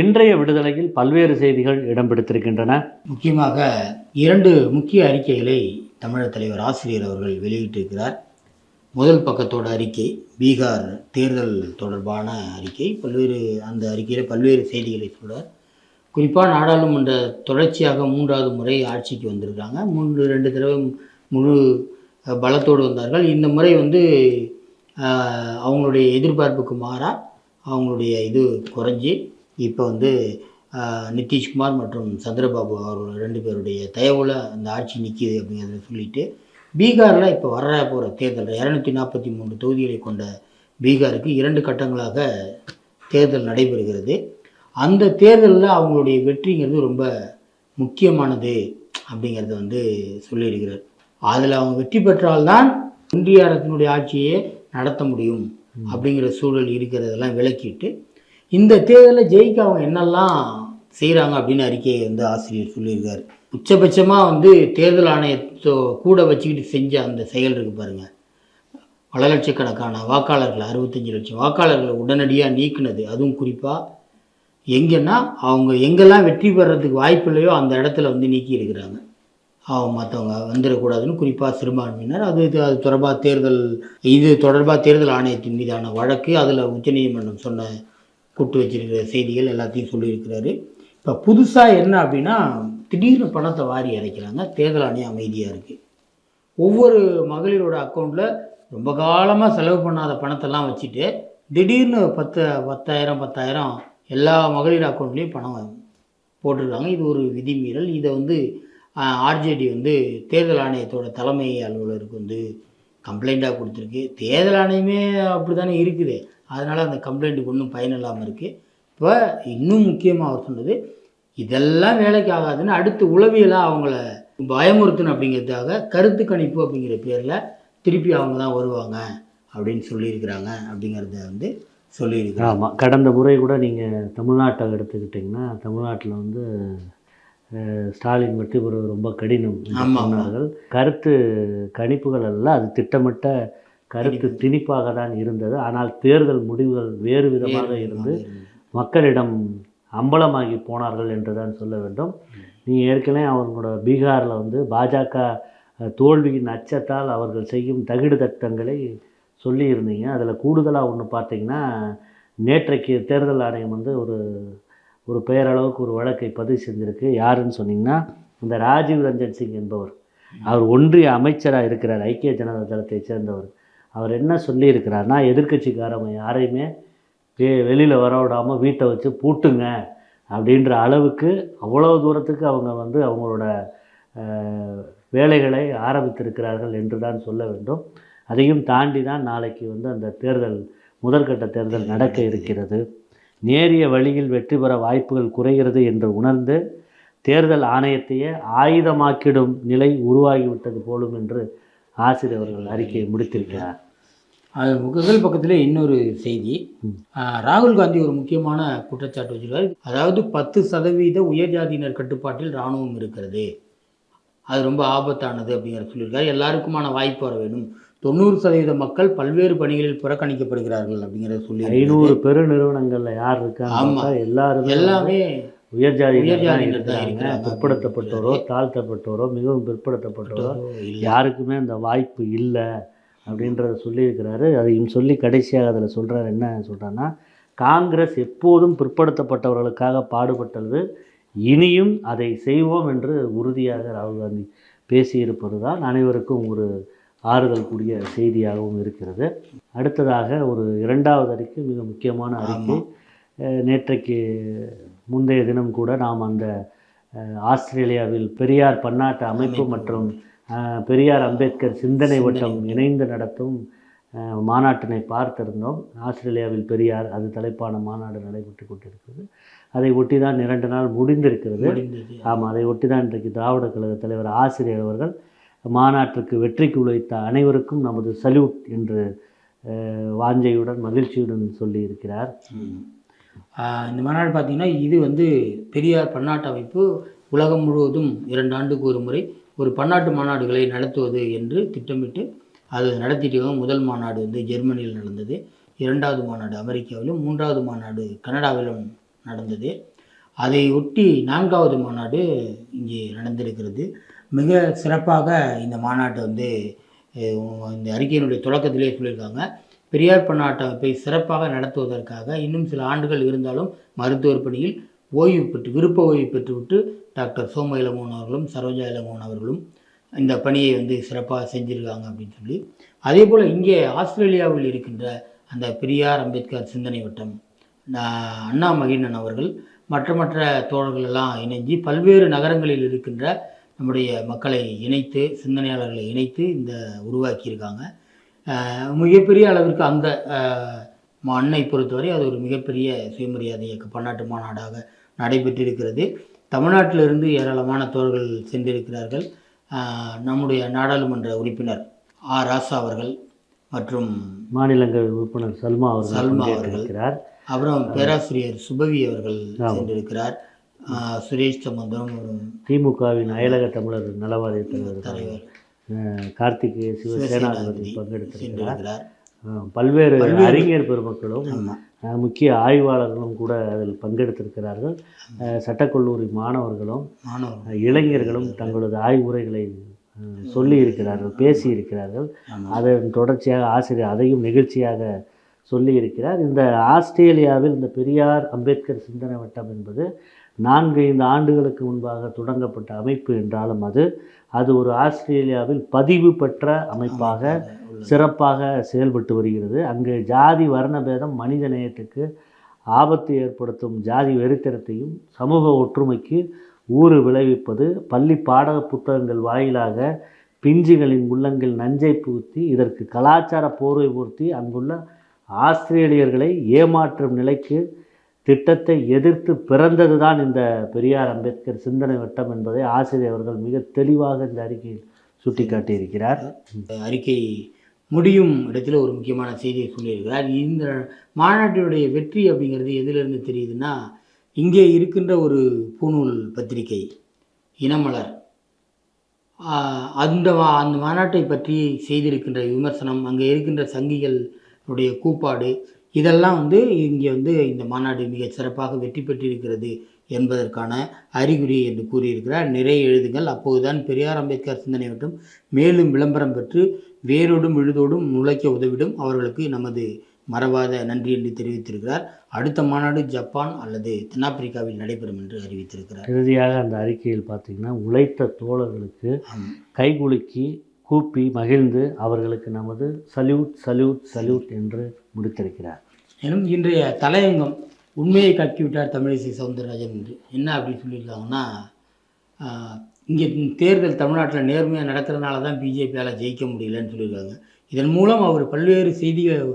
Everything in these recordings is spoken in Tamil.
இன்றைய விடுதலையில் பல்வேறு செய்திகள் இடம் பிடித்திருக்கின்றன முக்கியமாக இரண்டு முக்கிய அறிக்கைகளை தமிழக தலைவர் ஆசிரியர் அவர்கள் வெளியிட்டிருக்கிறார். முதல் பக்கத்தோட அறிக்கை பீகார் தேர்தல் தொடர்பான அறிக்கை. பல்வேறு அந்த அறிக்கையில் பல்வேறு செய்திகளை சொல்கிறார் குறிப்பாக நாடாளுமன்ற தொடர்ச்சியாக மூன்றாவது முறை ஆட்சிக்கு வந்திருக்காங்க. மூன்று ரெண்டு தடவை முழு பலத்தோடு வந்தார்கள். இந்த முறை வந்து அவங்களுடைய எதிர்பார்ப்புக்கு மாறாக அவங்களுடைய இது குறைஞ்சி இப்போ வந்து நிதிஷ்குமார் மற்றும் சந்திரபாபு அவர்கள் ரெண்டு பேருடைய தயவுல அந்த ஆட்சி நிற்கிது அப்படிங்கிறத சொல்லிட்டு பீகாரில் இப்போ வர போகிற தேர்தல் இரநூத்தி நாற்பத்தி மூன்று தொகுதிகளை கொண்ட பீகாருக்கு இரண்டு கட்டங்களாக தேர்தல் நடைபெறுகிறது. அந்த தேர்தலில் அவங்களுடைய வெற்றிங்கிறது ரொம்ப முக்கியமானது அப்படிங்கிறத வந்து சொல்லியிருக்கிறார். அதில் அவங்க வெற்றி பெற்றால்தான் இந்திய அரசினுடைய ஆட்சியை நடத்த முடியும் அப்படிங்கிற சூழல் இருக்கிறதெல்லாம் விளக்கிட்டு இந்த தேர்தலில் ஜெயிக்க அவங்க என்னெல்லாம் செய்கிறாங்க அப்படின்னு அறிக்கையை வந்து ஆசிரியர் சொல்லியிருக்காரு. உச்சபட்சமாக வந்து தேர்தல் ஆணையத்தோ கூட வச்சுக்கிட்டு செஞ்ச அந்த செயல் இருக்குது பாருங்கள் பல லட்சக்கணக்கான வாக்காளர்கள் அறுபத்தஞ்சு லட்சம் வாக்காளர்களை உடனடியாக நீக்குனது. அதுவும் குறிப்பாக எங்கன்னா அவங்க எங்கெல்லாம் வெற்றி பெறதுக்கு வாய்ப்பு இல்லையோ அந்த இடத்துல வந்து நீக்கி இருக்கிறாங்க. அவங்க மற்றவங்க வந்துடக்கூடாதுன்னு குறிப்பாக சிறுபான்மையினர் அது இது அது தொடர்பாக தேர்தல் இது தொடர்பாக தேர்தல் ஆணையத்தின் மீதான வழக்கு. அதில் உச்சநீதிமன்றம் சொன்ன கூட்டு வச்சிருக்கிற செய்திகள் எல்லாத்தையும் சொல்லியிருக்கிறாரு. இப்போ புதுசாக என்ன அப்படின்னா திடீர்னு பணத்தை வாரி இறைக்கிறாங்க தேர்தல் ஆணையம் அமைதியாக இருக்குது ஒவ்வொரு மகளிரோட அக்கௌண்ட்டில் ரொம்ப காலமாக செலவு பண்ணாத பணத்தெல்லாம் வச்சுட்டு திடீர்னு பத்து பத்தாயிரம் பத்தாயிரம் எல்லா மகளிர் அக்கௌண்ட்லேயும் பணம் போட்டிருக்காங்க. இது ஒரு விதிமீறல். இதை வந்து ஆர்ஜேடி வந்து தேர்தல் ஆணையத்தோட தலைமை அலுவலருக்கு வந்து கம்ப்ளைண்ட்டாக கொடுத்துருக்கு. தேர்தல் ஆணையமே அப்படி தானே இருக்குது. அதனால் அந்த கம்ப்ளைண்ட்டுக்கு ஒன்றும் பயன் இல்லாமல் இருக்குது இப்போ இன்னும் முக்கியமாக அவர் சொன்னது இதெல்லாம் வேலைக்கு ஆகாதுன்னு அடுத்து உளவியலாக அவங்கள பயமுறுத்தணும் அப்படிங்கிறதுக்காக கருத்து கணிப்பு அப்படிங்கிற பேரில் திருப்பி அவங்க தான் வருவாங்க அப்படின்னு சொல்லியிருக்கிறாங்க அப்படிங்கிறத வந்து சொல்லியிருக்கிறாங்க. ஆமாம் கடந்த முறை கூட நீங்கள் தமிழ்நாட்டை எடுத்துக்கிட்டிங்கன்னா தமிழ்நாட்டில் வந்து ஸ்டாலின் வெற்றி பெறுவது ரொம்ப கடினம். சொன்னார்கள். கருத்து கணிப்புகள் அல்ல அது திட்டமிட்ட கருத்து திணிப்பாக தான் இருந்தது. ஆனால் தேர்தல் முடிவுகள் வேறு விதமாக இருந்து மக்களிடம் அம்பலமாகி போனார்கள் என்று தான் சொல்ல வேண்டும். நீ ஏற்கனவே அவங்களோட பீகாரில் வந்து பாஜக தோல்வியின் அச்சத்தால் அவர்கள் செய்யும் தகிடு தட்டங்களை சொல்லியிருந்தீங்க. அதில் கூடுதலாக ஒன்று பார்த்தீங்கன்னா நேற்றைக்கு தேர்தல் ஆணையம் வந்து ஒரு ஒரு பெயரளவுக்கு ஒரு வழக்கை பதிவு செஞ்சிருக்கு. யாருன்னு சொன்னீங்கன்னா இந்த ராஜீவ் ரஞ்சன் சிங் என்பவர். அவர் ஒன்றிய அமைச்சராக இருக்கிறார். ஐக்கிய ஜனதா தளத்தை சேர்ந்தவர். அவர் என்ன சொல்லியிருக்கிறார்னா எதிர்க்கட்சிக்காரங்க யாரையுமே வெளியில் வர விடாமல் வீட்டை வச்சு பூட்டுங்க அப்படின்ற அளவுக்கு அவ்வளோ தூரத்துக்கு அவங்க வந்து அவங்களோட வேலைகளை ஆரம்பித்திருக்கிறார்கள் என்று தான் சொல்ல வேண்டும். அதையும் தாண்டி தான் நாளைக்கு வந்து அந்த தேர்தல் முதற்கட்ட தேர்தல் நடக்க இருக்கிறது. நேரிய வழியில் வெற்றி பெற வாய்ப்புகள் குறைகிறது என்று உணர்ந்து தேர்தல் ஆணையத்தையே ஆயுதமாக்கிடும் நிலை உருவாகிவிட்டது போலும் என்று ஆசிரியர் அவர்கள் அறிக்கையை முடித்திருக்கிறார். அது முதல் பக்கத்திலே இன்னொரு செய்தி. ராகுல் காந்தி ஒரு முக்கியமான குற்றச்சாட்டு வச்சிருக்காரு அதாவது பத்து சதவீத உயர்ஜாதியினர் கட்டுப்பாட்டில் இராணுவம் இருக்கிறது. அது ரொம்ப ஆபத்தானது அப்படிங்கிற சொல்லியிருக்காரு. எல்லாருக்குமான வாய்ப்பு வர வேணும் தொண்ணூறு சதவீத மக்கள் பல்வேறு பணிகளில் புறக்கணிக்கப்படுகிறார்கள் அப்படிங்கிறத சொல்லி ஐநூறு பெரு நிறுவனங்கள்ல யார் இருக்காங்க ஆமா. பார்த்தா எல்லாருமே எல்லாமே உயர் ஜாதியினர் தான் இருக்காங்க பிற்படுத்தப்பட்டோரோ தாழ்த்தப்பட்டோரோ மிகவும் பிற்படுத்தப்பட்டோரோ யாருக்குமே அந்த வாய்ப்பு இல்லை அப்படின்றத சொல்லியிருக்கிறாரு. அதையும் சொல்லி கடைசியாக அதில் சொல்கிறார் என்ன சொல்கிறான்னா காங்கிரஸ் எப்போதும் பிற்படுத்தப்பட்டவர்களுக்காக பாடுபட்டது. இனியும் அதை செய்வோம் என்று உறுதியாக ராகுல் காந்தி பேசியிருப்பது தான் அனைவருக்கும் ஒரு ஆறுதல் கூடிய செய்தியாகவும் இருக்கிறது. அடுத்ததாக ஒரு இரண்டாவது அறிக்கை மிக முக்கியமான அறிக்கை. நேற்றைக்கு முந்தைய தினம் கூட நாம் அந்த ஆஸ்திரேலியாவில் பெரியார் பன்னாட்டு அமைப்பு மற்றும் பெரியார் அம்பேத்கர் சிந்தனை வட்டம் இணைந்து நடத்தும் மாநாட்டினை பார்த்திருந்தோம். ஆஸ்திரேலியாவில் பெரியார் அது தலைப்பான மாநாடு நடைபெற்று கொண்டிருக்கிறது. அதை ஒட்டி தான் இரண்டு நாள் முடிந்திருக்கிறது. ஆமாம் அதை ஒட்டி தான் இன்றைக்கு திராவிட கழக தலைவர் ஆசிரியர் அவர்கள் மாநாட்டிற்கு வெற்றிக்கு உழைத்த அனைவருக்கும் நமது சல்யூட் என்று வாஞ்சையுடன் மகிழ்ச்சியுடன் சொல்லியிருக்கிறார். இந்த மாநாடு பார்த்தீங்கன்னா இது வந்து பெரியார் பன்னாட்டு அமைப்பு உலகம் முழுவதும் இரண்டு ஆண்டுக்கு ஒரு முறை ஒரு பன்னாட்டு மாநாடுகளை நடத்துவது என்று திட்டமிட்டு அது நடத்திட்டு முதல் மாநாடு வந்து ஜெர்மனியில் நடந்தது. இரண்டாவது மாநாடு அமெரிக்காவிலும் மூன்றாவது மாநாடு கனடாவிலும் நடந்தது. அதை ஒட்டி நான்காவது மாநாடு இங்கே நடந்திருக்கிறது. மிக சிறப்பாக இந்த மாநாட்டை வந்து இந்த அறிக்கையினுடைய தொடக்கத்திலே சொல்லியிருக்காங்க. பெரியார் பன்னாட்டு சிறப்பாக நடத்துவதற்காக இன்னும் சில ஆண்டுகள் இருந்தாலும் மருத்துவர் பணியில் ஓய்வு பெற்று விருப்ப ஓய்வு பெற்றுவிட்டு டாக்டர் சோம இளமோகன் அவர்களும் சரோஜா இளமோகன் அவர்களும் இந்த பணியை வந்து சிறப்பாக செஞ்சுருக்காங்க அப்படின்னு சொல்லி. அதே போல் இங்கே ஆஸ்திரேலியாவில் இருக்கின்ற அந்த பெரியார் அம்பேத்கர் சிந்தனை வட்டம் அண்ணா மகிழன் அவர்கள் மற்ற மற்ற தோழர்கள் எல்லாம் இணைஞ்சு பல்வேறு நகரங்களில் இருக்கின்ற நம்முடைய மக்களை இணைத்து சிந்தனையாளர்களை இணைத்து இந்த உருவாக்கியிருக்காங்க. மிகப்பெரிய அளவிற்கு அந்த ஆஹ், மா- அன்னை பொறுத்தவரை அது ஒரு மிகப்பெரிய சுயமரியாதை இயக்க பன்னாட்டு மாநாடாக நடைபெற்றிருக்கிறது. தமிழ்நாட்டிலிருந்து ஏராளமான தோழர்கள் சென்றிருக்கிறார்கள். நம்முடைய நாடாளுமன்ற உறுப்பினர் ஆ. ராசா அவர்கள் மற்றும் மாநிலங்கள் உறுப்பினர் சல்மா அவர்கள் சல்மா பங்கேற்றிருக்கிறார். அப்புறம் பேராசிரியர் சுபவி அவர்கள் சென்றிருக்கிறார். சுரேஷ் சம்பந்தம் திமுகவின் அயலக தமிழர் நலவாரிய தலைவர். கார்த்திகேய சிவசேனாதிபதி பங்கெடுத்திருக்கிறார். பல்வேறு அறிஞர் பெருமக்களும் முக்கிய ஆய்வாளர்களும் கூட அதில் பங்கெடுத்திருக்கிறார்கள். சட்டக்கல்லூரி மாணவர்களும் இளைஞர்களும் தங்களது ஆய்வுரைகளை சொல்லி இருக்கிறார்கள் பேசி இருக்கிறார்கள் அதன் தொடர்ச்சியாக ஆசிரியர் அதையும் நிகழ்ச்சியாக சொல்லி இருக்கிறார் இந்த ஆஸ்திரேலியாவில் இந்த பெரியார் அம்பேத்கர் சிந்தனை வட்டம் என்பது நான்கு ஐந்து ஆண்டுகளுக்கு முன்பாக தொடங்கப்பட்ட அமைப்பு என்றாலும் அது அது ஒரு ஆஸ்திரேலியாவில் பதிவு பெற்ற அமைப்பாக சிறப்பாக செயல்பட்டு வருகிறது. அங்கு ஜாதி வர்ணபேதம் மனித நேயத்துக்கு ஆபத்து ஏற்படுத்தும் ஜாதி வெறித்தனத்தையும் சமூக ஒற்றுமைக்கு ஊறு விளைவிப்பது பள்ளி பாடக புத்தகங்கள் வாயிலாக பிஞ்சுகளின் உள்ளங்கள் நஞ்சை புகுத்தி இதற்கு கலாச்சார போர்வை பூர்த்தி அங்குள்ள ஆஸ்திரேலியர்களை ஏமாற்றும் நிலைக்கு திட்டத்தை எதிர்த்து பிறந்ததுதான் இந்த பெரியார் அம்பேத்கர் சிந்தனை வட்டம் என்பதை ஆசிரியர் அவர்கள் மிக தெளிவாக இந்த அறிக்கையில் சுட்டிக்காட்டியிருக்கிறார். இந்த அறிக்கை முடியும் இடத்துல ஒரு முக்கியமான செய்தியை சொல்லியிருக்கிறார். இந்த மாநாட்டினுடைய வெற்றி அப்படிங்கிறது எதிலிருந்து தெரியுதுன்னா இங்கே இருக்கின்ற ஒரு பூநூல் பத்திரிகை இனமலர் அந்த மா- அந்த மாநாட்டை பற்றி செய்திருக்கின்ற விமர்சனம் அங்கே இருக்கின்ற சங்கிகளுடைய கூப்பாடு இதெல்லாம் வந்து இங்கே வந்து இந்த மாநாடு மிக சிறப்பாக வெற்றி பெற்றிருக்கிறது என்பதற்கான அறிகுறி என்று கூறியிருக்கிறார். நிறைய எழுதுங்கள். அப்போதுதான் பெரியார் அம்பேத்கர் சிந்தனை மட்டும் மேலும் விளம்பரம் பெற்று வேரோடும் விழுதோடும் நுழைக்க உதவிடும் அவர்களுக்கு நமது மறவாத நன்றி என்று தெரிவித்திருக்கிறார். அடுத்த மாநாடு ஜப்பான் அல்லது தென்னாப்பிரிக்காவில் நடைபெறும் என்று அறிவித்திருக்கிறார். இறுதியாக அந்த அறிக்கையில் பார்த்தீங்கன்னா உழைத்த தோழர்களுக்கு. கைகுலுக்கி கூப்பி மகிழ்ந்து அவர்களுக்கு நமது சல்யூட் சல்யூட் சல்யூட் என்று முடித்திருக்கிறார். மேலும் இன்றைய தலையங்கம் உண்மையை கக்கிவிட்டார் தமிழிசை சவுந்தரராஜன் என்று. என்ன அப்படின்னு சொல்லியிருக்காங்கன்னா இங்கே தேர்தல் தமிழ்நாட்டில் நேர்மையாக நடக்கிறதுனால தான் பிஜேபியால் ஜெயிக்க முடியலன்னு சொல்லியிருக்காங்க. இதன் மூலம் அவர் பல்வேறு செய்திகள்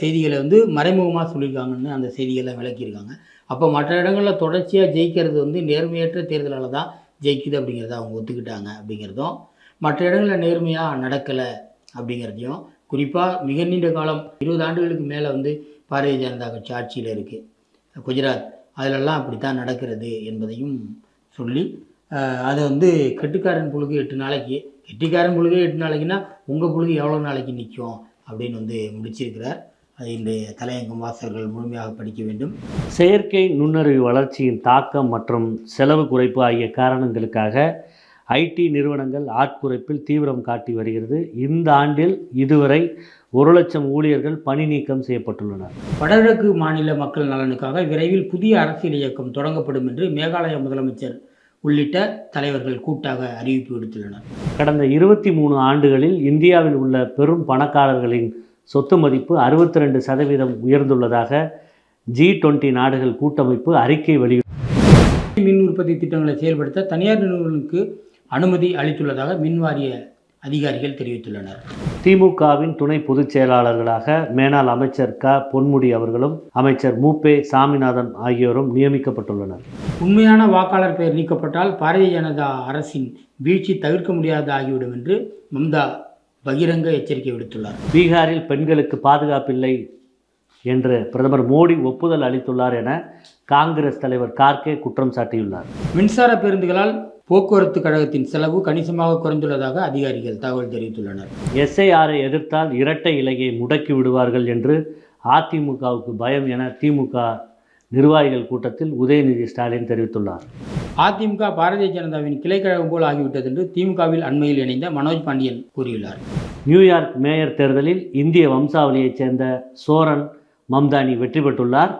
செய்திகளை வந்து மறைமுகமாக சொல்லியிருக்காங்கன்னு அந்த செய்திகளை விளக்கியிருக்காங்க. அப்போ மற்ற இடங்களில் தொடர்ச்சியாக ஜெயிக்கிறது வந்து நேர்மையற்ற தேர்தலால் தான் ஜெயிக்குது அப்படிங்கிறத அவங்க ஒத்துக்கிட்டாங்க அப்படிங்கிறதும் மற்ற இடங்களில் நேர்மையாக நடக்கலை அப்படிங்கிறதையும் குறிப்பாக மிக நீண்ட காலம் இருபது ஆண்டுகளுக்கு மேலே வந்து பாரதிய ஜனதா கட்சி ஆட்சியில் இருக்குது குஜராத் அதிலெல்லாம் அப்படி தான் நடக்கிறது என்பதையும் சொல்லி அதை வந்து கெட்டுக்காரன் புழுகு எட்டு நாளைக்கு கெட்டிக்காரன் புழுகு எட்டு நாளைக்குன்னா உங்கள் புழுகு எவ்வளோ நாளைக்கு நிற்கும் அப்படின்னு வந்து முடிச்சிருக்கிறார். அது இன்றைய தலையங்கம் வாசகர்கள் முழுமையாக படிக்க வேண்டும். செயற்கை நுண்ணறிவு வளர்ச்சியின் தாக்கம் மற்றும் செலவு குறைப்பு ஆகிய காரணங்களுக்காக ஐடி நிறுவனங்கள் ஆட்குறைப்பில் தீவிரம் காட்டி வருகிறது. இந்த ஆண்டில் இதுவரை ஒரு லட்சம் ஊழியர்கள் பணி நீக்கம் செய்யப்பட்டுள்ளனர். வடகிழக்கு மாநில மக்கள் நலனுக்காக விரைவில் புதிய அரசியல் இயக்கம் தொடங்கப்படும் என்று மேகாலய முதலமைச்சர் உள்ளிட்ட தலைவர்கள் கூட்டாக அறிவிப்பு விடுத்துள்ளனர். கடந்த இருபத்தி மூணு ஆண்டுகளில் இந்தியாவில் உள்ள பெரும் பணக்காரர்களின் சொத்து மதிப்பு அறுபத்தி ரெண்டு சதவீதம் உயர்ந்துள்ளதாக ஜி டுவெண்ட்டி நாடுகள் கூட்டமைப்பு அறிக்கை வெளியிட்டுள்ளது. மின் உற்பத்தி திட்டங்களை செயல்படுத்த தனியார் நிறுவனங்களுக்கு அனுமதி அளித்துள்ளதாக மின் வாரிய அதிகாரிகள் தெரிவித்துள்ளனர். திமுகவின் துணை பொதுச் செயலாளர்களாக மேனாள் அமைச்சர் க. பொன்முடி அவர்களும் அமைச்சர் மூப்பே சாமிநாதன் ஆகியோரும் நியமிக்கப்பட்டுள்ளனர். உண்மையான வாக்காளர் பெயர் நீக்கப்பட்டால் பாரதிய ஜனதா அரசின் வீழ்ச்சி தவிர்க்க முடியாத ஆகிவிடும் என்று மம்தா பகிரங்க எச்சரிக்கை விடுத்துள்ளார். பீகாரில் பெண்களுக்கு பாதுகாப்பில்லை என்று பிரதமர் மோடி ஒப்புதல் அளித்துள்ளார் என காங்கிரஸ் தலைவர் கார்கே குற்றம் சாட்டியுள்ளார். மின்சார பேருந்துகளால் போக்குவரத்து கழகத்தின் செலவு கணிசமாக குறைந்துள்ளதாக அதிகாரிகள் தகவல் தெரிவித்துள்ளனர். எஸ்ஐஆரை எதிர்த்தால் இரட்டை இலையை முடக்கி விடுவார்கள் என்று அதிமுகவுக்கு பயம் என திமுக நிர்வாகிகள் கூட்டத்தில் உதயநிதி ஸ்டாலின் தெரிவித்துள்ளார். அதிமுக பாரதிய ஜனதாவின் கிளைக்கழகம் போல் ஆகிவிட்டது என்று திமுகவில் அண்மையில் இணைந்த மனோஜ் பாண்டியன் கூறியுள்ளார். நியூயார்க் மேயர் தேர்தலில் இந்திய வம்சாவளியைச் சேர்ந்த சோரன் மம்தானி வெற்றி பெற்றுள்ளார்.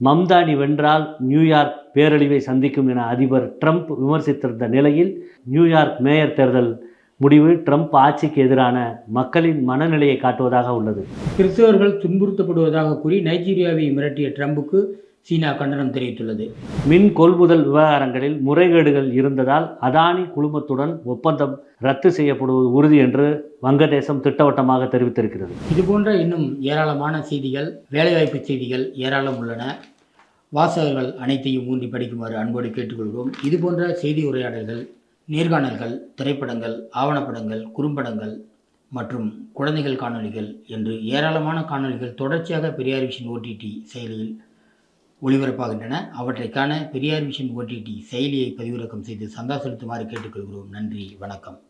மம்தானி வென்றால் நியூயார்க் பேரழிவை சந்திக்கும் என அதிபர் ட்ரம்ப் விமர்சித்திருந்த நிலையில் நியூயார்க் மேயர் தேர்தல் முடிவு ட்ரம்ப் ஆட்சிக்கு எதிரான மக்களின் மனநிலையை காட்டுவதாக உள்ளது. கிறிஸ்தவர்கள் துன்புறுத்தப்படுவதாக கூறி நைஜீரியாவை மிரட்டிய ட்ரம்புக்கு சீனா கண்டனம் தெரிவித்துள்ளது. மின் கொள்முதல் விவகாரங்களில் முறைகேடுகள் இருந்ததால் அதானி குழுமத்துடன் ஒப்பந்தம் ரத்து செய்யப்படுவது உறுதி என்று வங்கதேசம் திட்டவட்டமாக தெரிவித்திருக்கிறது. இதுபோன்ற இன்னும் ஏராளமான செய்திகள் வேலைவாய்ப்பு செய்திகள் ஏராளம் உள்ளன. வாசகர்கள் அனைத்தையும் ஊன்றி படிக்குமாறு அன்போடு கேட்டுக்கொள்கிறோம். இதுபோன்ற செய்தி உரையாடல்கள் நேர்காணல்கள் திரைப்படங்கள் ஆவணப்படங்கள் குறும்படங்கள் மற்றும் குழந்தைகள் காணொளிகள் என்று ஏராளமான காணொளிகள் தொடர்ச்சியாக பெரியார் விஷன் ஓடிடி செயலியில் ஒளிபரப்பாகின்றன. அவற்றைக்கான பெரியார் விஷன் ஓடிடி செயலியை பதிவிறக்கம் செய்து சந்தா செலுத்துமாறு கேட்டுக்கொள்கிறோம். நன்றி. வணக்கம்.